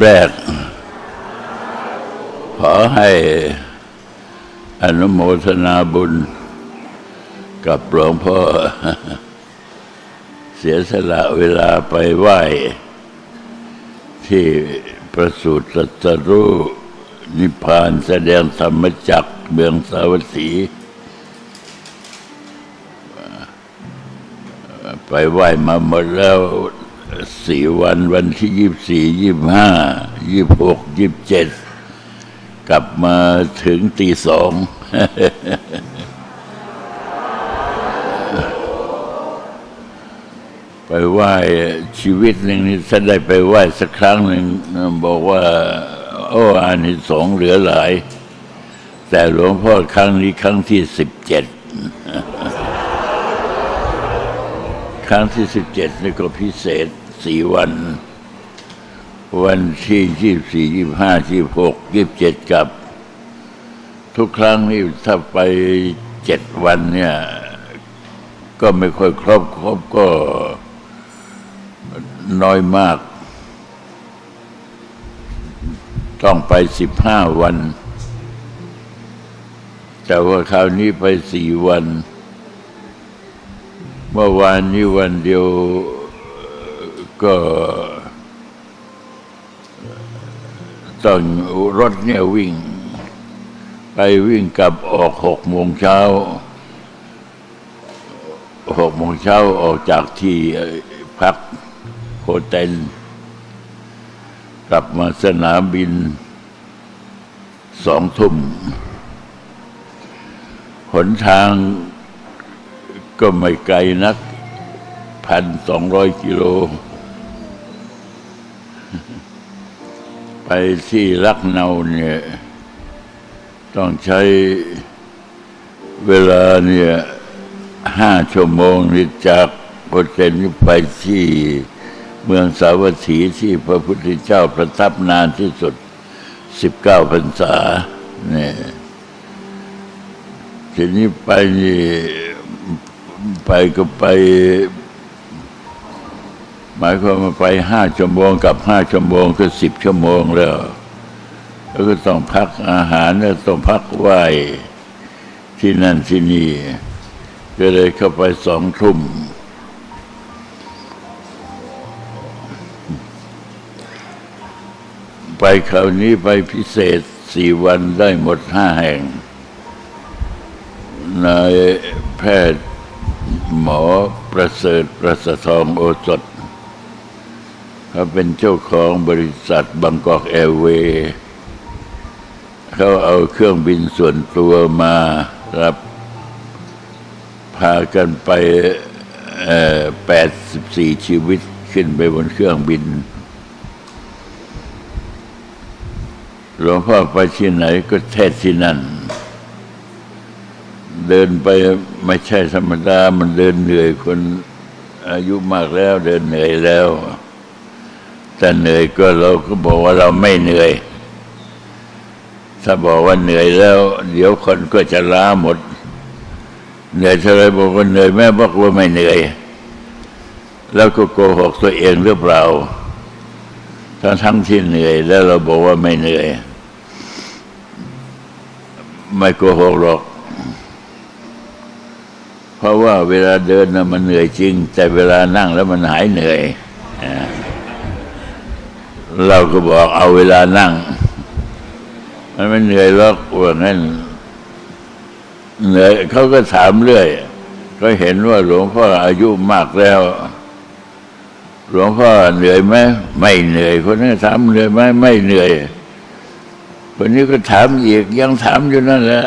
แรก ขอให้อนุโมทนาบุญ กับหลวงพ่อ เสียสละเวลาไปไหว้ ที่ประสูติตรัสรู้นิพพานแสดงธรรมจักเมืองสาวัตถี ไปไหว้มาหมดแล้ว สี่วันวันที่ยี่สี่ยี่ห้ายี่หกยี่เจ็ดกลับมาถึงตีสองไปไหว้ชีวิตหนึ่งนี่ถ้าได้ไปไหว้สักครั้งหนึ่งบอกว่า โอ้อานิสงส์เหลือหลาย แต่หลวงพ่อครั้งนี้ครั้งที่สิบเจ็ดครั้งที่สิบเจ็ดนี่ก็พิเศษ สี่วัน วันที่ยี่สี่ยี่ห้ายี่หกยี่เจ็ดกับ ทุกครั้งนี่ถ้าไปเจ็ดวันเนี่ย ก็ไม่ค่อยครบครบก็น้อยมาก ต้องไปสิบห้าวัน แต่ว่าคราวนี้ไปสี่วัน เมื่อวานนี้วันเดียว ก็ต้องรถเนี่ยวิ่ง ไปวิ่งกลับออกหกโมงเช้าหกโมงเช้าออกจากที่พักโฮเทลกลับมาสนามบินสองทุ่ม หนทางก็ไม่ไกลนักพันสองร้อยกิโล ไปที่ลักเนาเนี่ยต้องใช้เวลาเนี่ยห้าชั่วโมงนี่จากโฮเทนไปที่เมืองสาวัตถีที่พระพุทธเจ้าประทับนานที่สุดสิบเก้าพรรษาเนี่ยทีนี้ไปนี่ไปก็ไป หมายความว่าไปห้าชั่วโมงกับห้าชั่วโมงก็สิบชั่วโมงแล้ว แล้วก็ต้องพักอาหารแล้วต้องพักไหวที่นั่นที่นี่ก็เลยเข้าไปสองทุ่มไปคราวนี้ไปพิเศษสี่วันได้หมดห้าแห่งนายแพทย์หมอประเสริฐประสทองโอสถ เขาเป็นเจ้าของบริษัทบางกอกแอร์เวย์เขาเอาเครื่องบินส่วนตัวมารับ พากันไปแปดสิบสี่ชีวิตขึ้นไปบนเครื่องบิน หลวงพ่อไปที่ไหนก็เทศที่นั่น เดินไปไม่ใช่ธรรมดา มันเดินเหนื่อยคนอายุมากแล้วเดินเหนื่อยแล้ว แต่เหนื่อยก็เราก็บอกว่าเราไม่เหนื่อย ถ้าบอกว่าเหนื่อยแล้ว เดี๋ยวคนก็จะล้าหมด เหนื่อยเท่าไรบอกว่าเหนื่อยแม่บอกว่าไม่เหนื่อย แล้วก็โกหกตัวเองหรือเปล่าทั้งทั้งที่เหนื่อยแล้วเราบอกว่าไม่เหนื่อย ไม่โกหกหรอก เพราะว่าเวลาเดินนะมันเหนื่อยจริง แต่เวลานั่งแล้วมันหายเหนื่อยอ เราก็บอกเอาเวลานั่ง มันไม่เหนื่อยหรอกว่างั้นเหนื่อยเขาก็ถามเรื่อย ก็เห็นว่าหลวงพ่ออายุมากแล้ว หลวงพ่อเหนื่อยไหมไม่เหนื่อยคนนี้ถามเหนื่อยไหมไม่เหนื่อยคนนี้ก็ถามอีกยังถามอยู่นั่นแหละ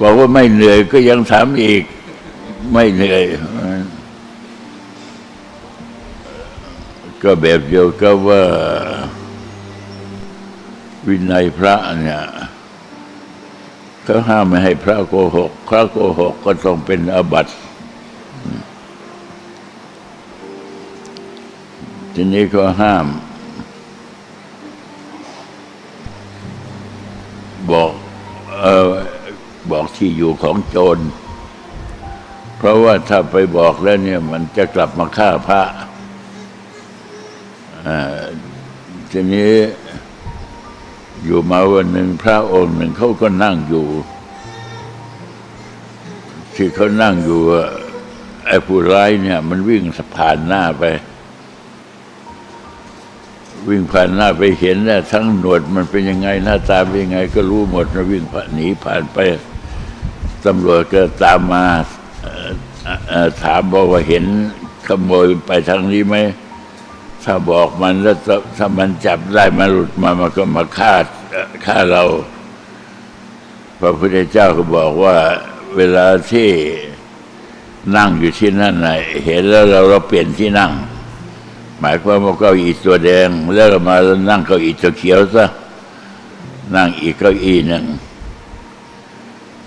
บอกว่าไม่เหนื่อยก็ยังถามอีก ไม่เหนื่อย ก็แบบเดียวกับว่า วินัยพระเนี่ยเขาห้ามไม่ให้พระโกหก พระโกหกก็ต้องเป็นอบัติทีนี้ก็ห้าม บอกเออบอกที่อยู่ของโจร เพราะว่าถ้าไปบอกแล้วเนี่ย มันจะกลับมาฆ่าพระ ทีนี้อยู่มาวันหนึ่งพระองค์หนึ่งเขาก็นั่งอยู่ ที่เขานั่งอยู่ไอ้ผู้ร้ายเนี่ย มันวิ่งสะพานหน้าไป วิ่งผ่านหน้าไปเห็นนี่ยทั้งหนวดมันเป็นยังไงหน้าตาเป็นยังไง ก็รู้หมดนะวิ่งผ่านหนีผ่านไปตำรวจก็ตามมาถามบอกว่าเห็นขโมยไปทางนี้ไหม ถ้าบอกมันแล้วถ้ามันจับได้มาหลุดมามันก็มาฆ่าฆ่าเรา พระพุทธเจ้าก็บอกว่า เวลาที่นั่งอยู่ที่นั่นนะเห็นแล้วเราเราเปลี่ยนที่นั่ง หมายความว่าเก้าอี้ตัวแดง แล้วเรามานั่งเก้าอี้ตัวเขียวซะนั่งอีกเก้าอี้หนึ่ง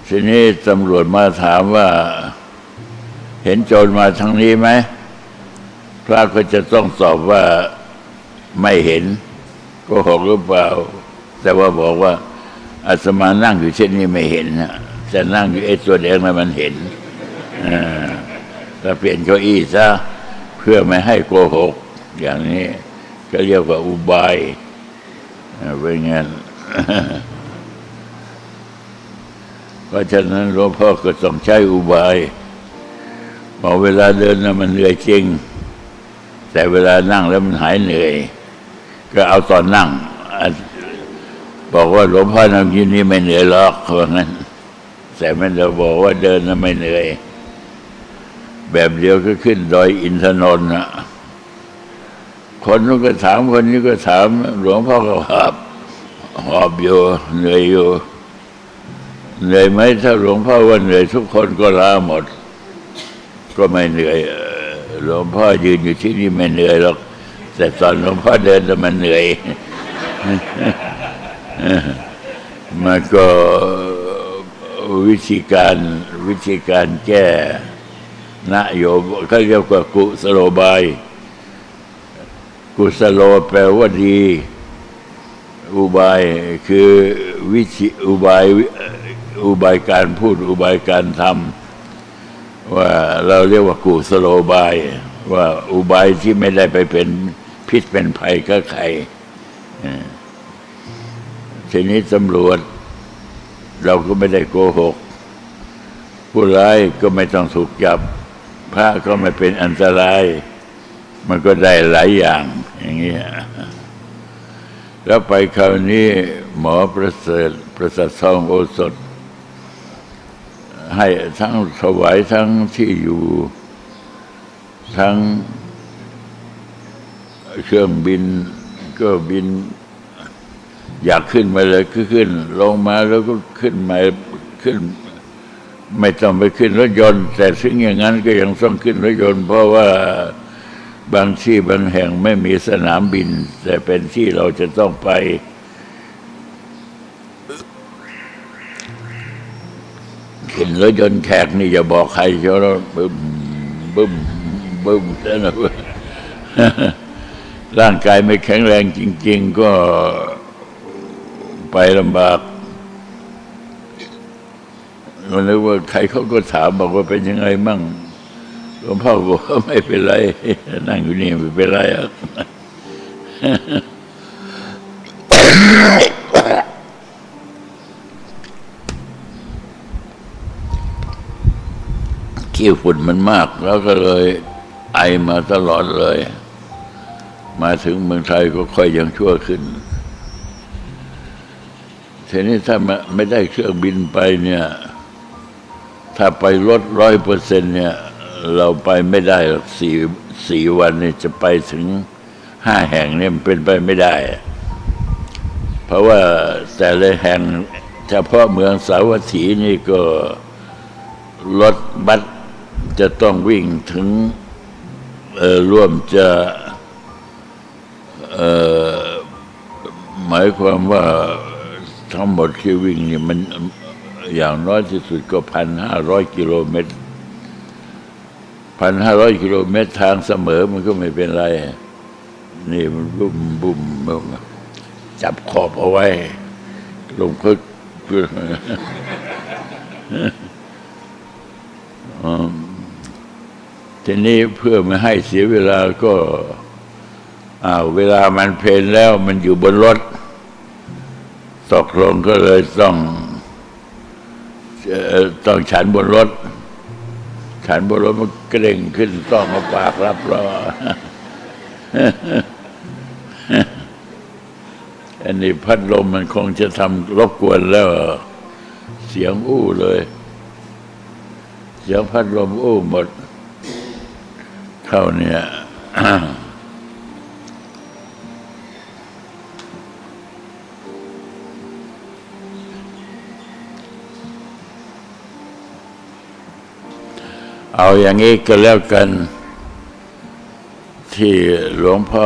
ทีนี้ตำรวจมาถามว่า เห็นโจรมาทางนี้ไหม พระก็จะต้องตอบว่าไม่เห็นโก็หกหรือเปล่า แต่ว่าบอกว่าอาตมานั่งอยู่เช่นนี้ไม่เห็นนะแต่นั่งอยู่ไอ้ตัวแดงนั้นมันเห็นอถ้าเปลี่ยนเก้าอี้ซะเพื่อไม่ให้โกหก อย่างนี้ก็เรียกว่าอุบายอ่าเป็นงั้นเพราะฉะนั้นหลวงพ่อก็ต้องใช้อุบายบอกเวลาเดินนะมันเหนื่อยจริง แต่เวลานั่งแล้วมันหายเหนื่อย ก็เอาตอนนั่ง บอกว่าหลวงพ่อนั่งที่นี่ไม่เหนื่อยหรอกว่างั้น แต่ไม่ได้บอกว่าเดินนะไม่เหนื่อย แบบเดียวก็ขึ้นดอยอินทนนท์นะคนนู้นก็ถามคนนี้ก็ถาม หลวงพ่อก็หอบหอบอยู่เหนื่อยอยู่เหนื่อยไหมถ้าหลวงพ่อว่าเหนื่อยทุกคนก็ลาหมด ก็ไม่เหนื่อยอ หลวงพ่อยืนอยู่ที่นี่ไม่เหนื่อยหรอกแต่ตอนหลวงพ่อเดินน่ะมันเหนื่อย มันก็วิธีการวิธีการแก้นะโยมเขาเรียกว่ากุสโลบาย กุสโลแปลว่าดี อุบายคือวิธีอุบายอุบายการพูดอุบายการทำ ว่าเราเรียกว่ากุสโลบาย ว่าอุบายที่ไม่ได้ไปเป็นพิษเป็นภัยกับใครทีนี้ตำรวจ เราก็ไม่ได้โกหก ผู้ร้ายก็ไม่ต้องถูกจับ พระก็ไม่เป็นอันตราย มันก็ได้หลายอย่างอย่างเงี้แล้วไปคราวนี้หมอประเสริฐประเสริฐทองโอสถ ให้ทั้งถวายทั้งที่อยู่ ทั้งเครื่องบินก็บิน อยากขึ้นมาเลยก็ขึ้น ลงมาแล้วก็ขึ้นมาขึ้น ไม่ต้องไปขึ้นรถยนต์ แต่ถึงอย่างนั้นก็ยังต้องขึ้นรถยนต์ เพราะว่าบางที่บางแห่งไม่มีสนามบิน แต่เป็นที่เราจะต้องไป ขึ้นรถยนต์แขกนี่อย่าบอกใครเชียวแล้วบึ้มบึ้มบึ้มแล้วนะร่างกายไม่แข็งแรงจริง ๆ ก็ไปลำบากมันเลยว่าใครเขาก็ถามบอกว่าเป็นยังไงมั่งหลวงพ่อบอกว่าไม่เป็นไร นั่งอยู่นี่ไม่เป็นไรอะ ขี้ฝุ่นมันมาก แล้วก็เลยไอมาตลอดเลย มาถึงเมืองไทยก็ค่อยยังชั่วขึ้นทีนี้ถ้าไม่ได้เครื่องบินไปเนี่ย ถ้าไปรถร้อยเปอร์เซ็นเนี่ย เราไปไม่ได้สี่สี่วันนี่จะไปถึงห้าแห่งเนี่ยเป็นไปไม่ได้ เพราะว่าแต่ละแห่งเฉพาะเมืองสาวัตถีนี่ก็รถบัส จะต้องวิ่งถึงร่วมจะหมายความว่าทั้งหมดที่วิ่งนี่มันอย่างน้อยที่สุดก็พันห้าร้อยกิโลเมตรพันห้าร้อยกิโลเมตรทางเสมอมันก็ไม่เป็นไร นี่มันบุ้มบุ้มบุ้มจับขอบเอาไว้ ลงพึกเพื่อ ทีนี้เพื่อไม่ให้เสียเวลาก็อ้าวเวลามันเพลนแล้วมันอยู่บนรถตกลงก็เลยต้องเอ่อต้องฉันบนรถ ฉันบนรถมันเกร็งขึ้นต้องเอาปากรับรอ อันนี้พัดลมมันคงจะทำรบกวนแล้ว เสียงอู้เลย เสียงพัดลมอู้หมด เท่าเนี้ยเอาอย่างนี้ก็แล้วกัน ที่หลวงพ่อ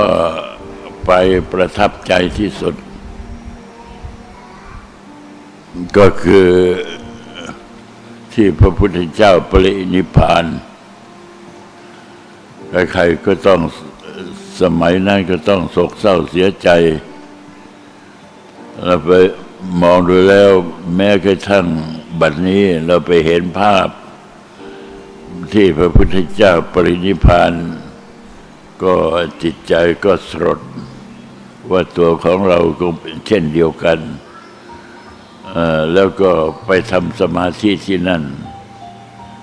ไปประทับใจที่สุด ก็คือที่พระพุทธเจ้าปรินิพพาน ใครๆก็ต้องสมัยนั้นก็ต้องโศกเศร้าเสียใจเราไปมองดูแล้ว แม้กระทั่งบัดนี้เราไปเห็นภาพ ที่พระพุทธเจ้าปรินิพานก็จิตใจก็สลดว่าตัวของเราก็เป็นเช่นเดียวกัน แล้วก็ไปทำสมาธิที่นั่น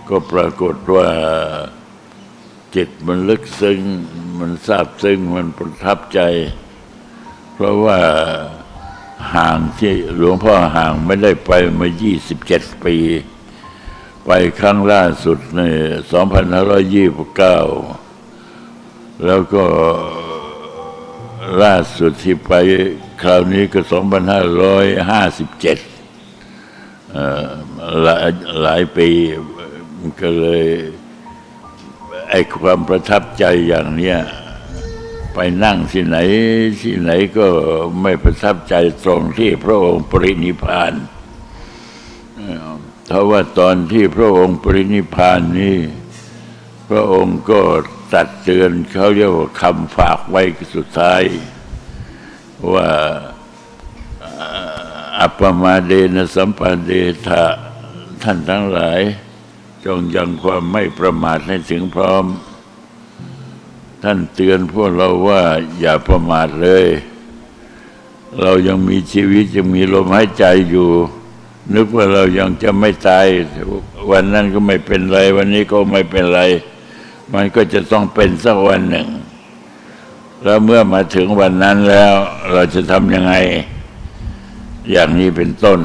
ก็ปรากฏว่า จิตมันลึกซึ้ง มันซาบซึ้ง มันประทับใจ เพราะว่าห่างที่หลวงพ่อห่างไม่ได้ไปมา 27 ปี ไปครั้งล่าสุดใน2529 แล้วก็ล่าสุดที่ไปคราวนี้ก็ 2557เอ่อหลายหลายปีก็เลย ไอ้ความประทับใจอย่างเนี้ยไปนั่งที่ไหนที่ไหนก็ไม่ประทับใจตรงที่พระองค์ปรินิพานเพราะว่าตอนที่พระองค์ปรินิพานนี้พระองค์ก็ตัดเตือนเขาเรียกว่าคำฝากไว้สุดท้าย ว่าอัปปมาเดนะสัมปันเดทะท่านทั้งหลาย จงยังความไม่ประมาทให้ถึงพร้อม ท่านเตือนพวกเราว่าอย่าประมาทเลย เรายังมีชีวิตยังมีลมหายใจอยู่ นึกว่าเรายังจะไม่ตาย วันนั้นก็ไม่เป็นไร วันนี้ก็ไม่เป็นไร มันก็จะต้องเป็นสักวันหนึ่ง แล้วเมื่อมาถึงวันนั้นแล้ว เราจะทำยังไง อย่างนี้เป็นต้น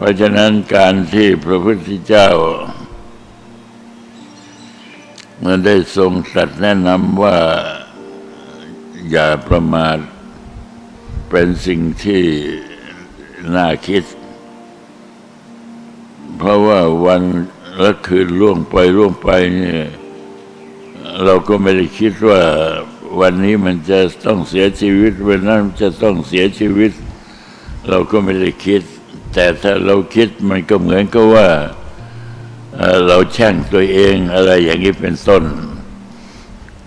เพราะฉะนั้นการที่พระพุทธเจ้ามันได้ทรงตรัสแนะนำว่าอย่าประมาทเป็นสิ่งที่น่าคิด เพราะว่าวันและคืนล่วงไปล่วงไปเนี่ยเราก็ไม่ได้คิดว่าวันนี้มันจะต้องเสียชีวิตวันนั้นจะต้องเสียชีวิต เราก็ไม่ได้คิด แต่ถ้าเราคิดมันก็เหมือนกับว่าเราแช่งตัวเองอะไรอย่างนี้เป็นต้น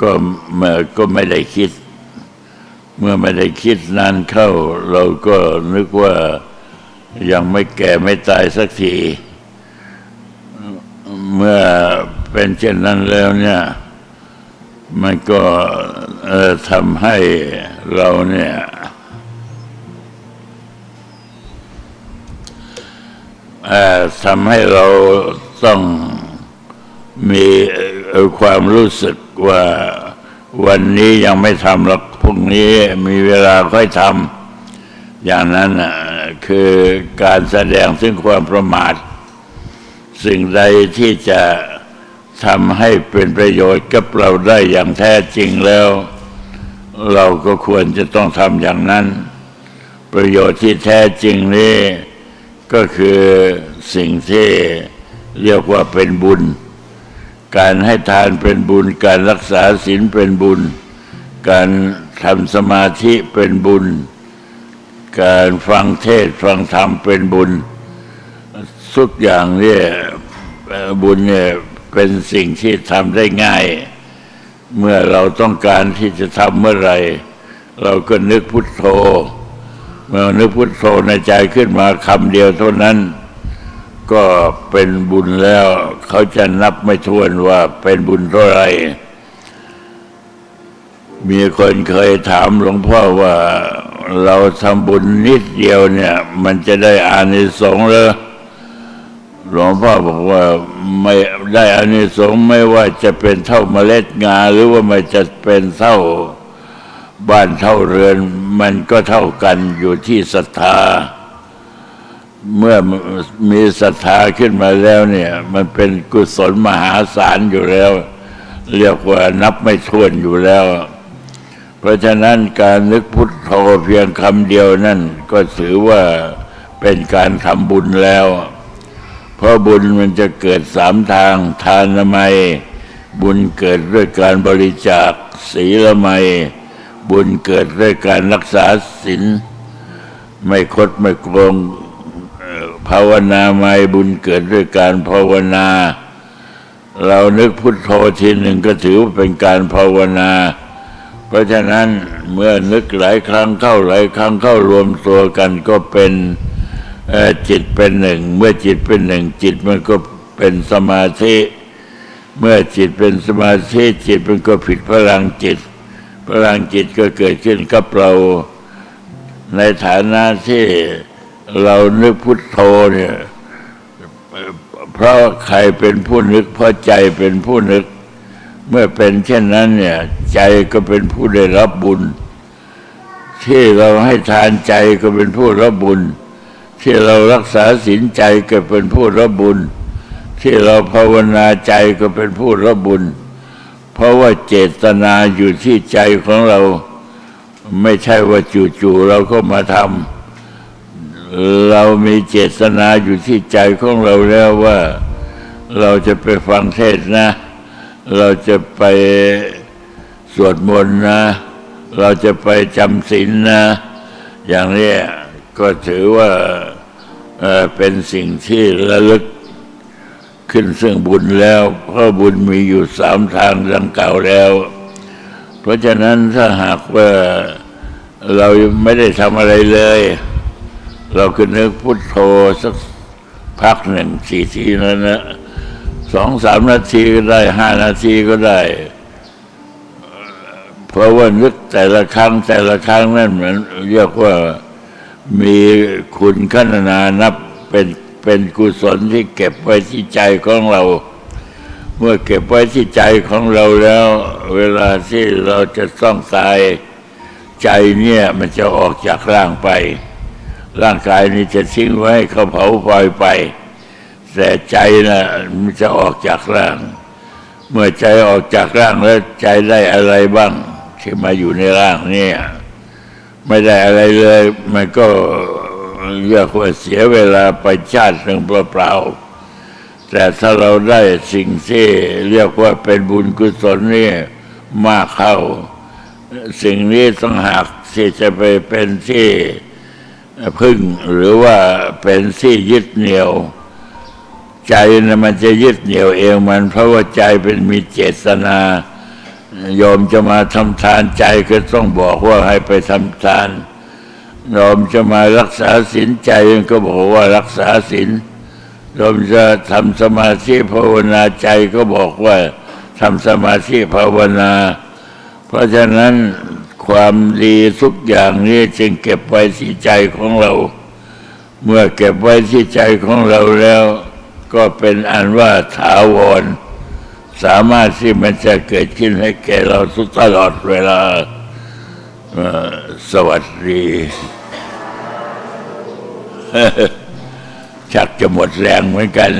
ก็เมื่อก็ไม่ได้คิด เมื่อไม่ได้คิดนานเข้า เราก็นึกว่ายังไม่แก่ไม่ตายสักที เมื่อเป็นเช่นนั้นแล้วเนี่ย มันก็ทำให้เราเนี่ย ทำให้เราต้องมีความรู้สึกว่าวันนี้ยังไม่ทำหรอกพรุ่งนี้มีเวลาค่อยทำอย่างนั้นน่ะคือการแสดงถึงความประมาท สิ่งใดที่จะทำให้เป็นประโยชน์กับเราได้อย่างแท้จริงแล้ว เราก็ควรจะต้องทำอย่างนั้น ประโยชน์ที่แท้จริงนี้ ก็คือสิ่งที่เรียกว่าเป็นบุญ การให้ทานเป็นบุญ การรักษาศีลเป็นบุญ การทำสมาธิเป็นบุญ การฟังเทศฟังธรรมเป็นบุญ ทุกอย่างเนี่ยบุญเนี่ยเป็นสิ่งที่ทำได้ง่าย เมื่อเราต้องการที่จะทำเมื่อไรเราก็นึกพุทโธ เมื่อนึกพุทโธในใจขึ้นมาคำเดียวเท่านั้น ก็เป็นบุญแล้ว เขาจะนับไม่ถ้วนว่าเป็นบุญเท่าไรมีคนเคยถามหลวงพ่อว่าเราทำบุญนิดเดียวเนี่ย มันจะได้อานิสงส์เหรอหลวงพ่อบอกว่าไม่ได้อานิสงส์ไม่ว่าจะเป็นเท่าเมล็ดงา หรือว่ามันจะเป็นเท่า บ้านเท่าเรือนมันก็เท่ากันอยู่ที่ศรัทธา เมื่อมีศรัทธาขึ้นมาแล้วเนี่ย มันเป็นกุศลมหาศาลอยู่แล้ว เรียกว่านับไม่ถ้วนอยู่แล้ว เพราะฉะนั้นการนึกพุทโธเพียงคำเดียวนั่นก็ถือว่าเป็นการทำบุญแล้ว เพราะบุญมันจะเกิดสามทางทานละไมบุญเกิดด้วยการบริจาคศีละไม บุญเกิดด้วยการรักษาศีลไม่คดไม่โกงภาวนาไมยบุญเกิดด้วยการภาวนา เรานึกพุทโธทีหนึ่งก็ถือว่าเป็นการภาวนา เพราะฉะนั้นเมื่อนึกหลายครั้งเข้าหลายครั้งเข้ารวมตัวกันก็เป็นจิตเป็นหนึ่ง เมื่อจิตเป็นหนึ่ง จิตมันก็เป็นสมาธิ เมื่อจิตเป็นสมาธิจิตมันก็ผิดพลังจิต พลังจิตก็เกิดขึ้นกับเราในฐานะที่เรานึกพุทโธเนี่ยเพราะใครเป็นผู้นึก เพราะใจเป็นผู้นึก เมื่อเป็นเช่นนั้นเนี่ย ใจก็เป็นผู้ได้รับบุญ ที่เราให้ทานใจก็เป็นผู้รับบุญ ที่เรารักษาศีลใจก็เป็นผู้รับบุญ ที่เราภาวนาใจก็เป็นผู้รับบุญ ราะว่าเจตนาอยู่ที่ใจของเรา ไม่ใช่ว่าจู่ๆเราก็มาทำเรามีเจตนาอยู่ที่ใจของเราแล้วว่า เราจะไปฟังเทศนะ เราจะไปสวดมนต์นะ เราจะไปจำศีลนะอย่างนี้ก็ถือว่าเป็นสิ่งที่ระลึก ขึ้นซึ่งบุญแล้วเพราะบุญมีอยู่สามทางดังกล่าวแล้ว เพราะฉะนั้นถ้าหากว่าเราไม่ได้ทำอะไรเลย เราก็นึกพุทโธสักพักหนึ่งสี่ทีนั้นนะสองสามนาทีก็ได้ห้านาทีก็ได้ เพราะว่านึกแต่ละครั้งแต่ละครั้งนั่นเหมือนเรียกว่ามีคุณขนานับเป็น เป็นกุศลที่เก็บไว้ที่ใจของเรา เมื่อเก็บไว้ที่ใจของเราแล้ว เวลาที่เราจะต้องตายใจเนี่ยมันจะออกจากร่างไป ร่างกายนี้จะทิ้งไว้เขาเผาปล่อยไป แต่ใจน่ะมันจะออกจากร่าง เมื่อใจออกจากร่างแล้วใจได้อะไรบ้างที่มาอยู่ในร่างเนี่ยไม่ได้อะไรเลย มันก็ เรียกว่าเสียเวลาไปชาติหนึ่งเปล่าๆแต่ถ้าเราได้สิ่งที่เรียกว่าเป็นบุญกุศลนี่มากเข้า สิ่งนี้ต้องหากที่จะไปเป็นที่พึ่งหรือว่าเป็นที่ยึดเหนี่ยว ใจนะมันจะยึดเหนี่ยวเองมัน เพราะว่าใจเป็นมีเจตนาโยมจะมาทำทานใจก็ต้องบอกว่าให้ไปทำทาน โยมจะมารักษาศีลใจก็บอกว่ารักษาศีลโยมจะทำสมาธิภาวนาใจก็บอกว่าทำสมาธิภาวนา เพราะฉะนั้นความดีทุกอย่างนี้จึงเก็บไว้ที่ใจของเรา เมื่อเก็บไว้ที่ใจของเราแล้ว ก็เป็นอันว่าถาวร สามารถที่มันจะเกิดขึ้นให้แก่เราทุกตลอดเวลาสวัสดี ชักจะหมดแรงเหมือนกัน